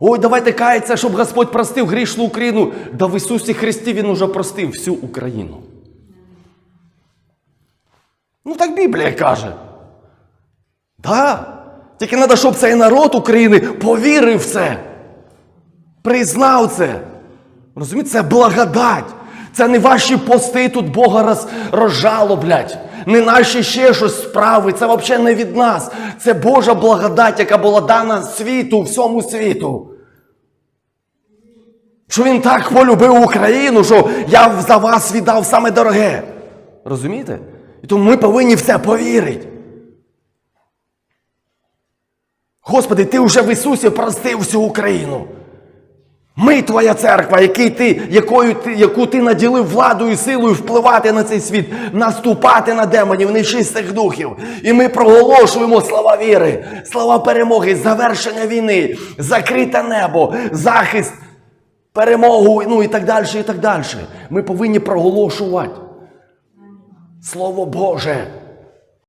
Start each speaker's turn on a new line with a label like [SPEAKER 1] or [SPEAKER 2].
[SPEAKER 1] Ой, давайте каятися, щоб Господь простив грішну Україну. Да в Ісусі Христі Він уже простив всю Україну. Ну так Біблія каже. Да. Тільки треба, щоб цей народ України повірив в це. Признав це. Розумієте, це благодать. Це не ваші пости тут Бога роз, розжалоблять. Не наші ще щось справи. Це взагалі не від нас. Це Божа благодать, яка була дана світу, всьому світу. Що він так полюбив Україну, що я за вас віддав саме дороге. Розумієте? І тому ми повинні в це повірити. Господи, ти вже в Ісусі простив всю Україну. Ми твоя церква, який ти, якою ти, яку ти наділив владою і силою впливати на цей світ, наступати на демонів, нечистих духів. І ми проголошуємо слова віри, слова перемоги, завершення війни, закрите небо, захист, перемогу, ну і так далі, і так далі. Ми повинні проголошувати. Слово Боже.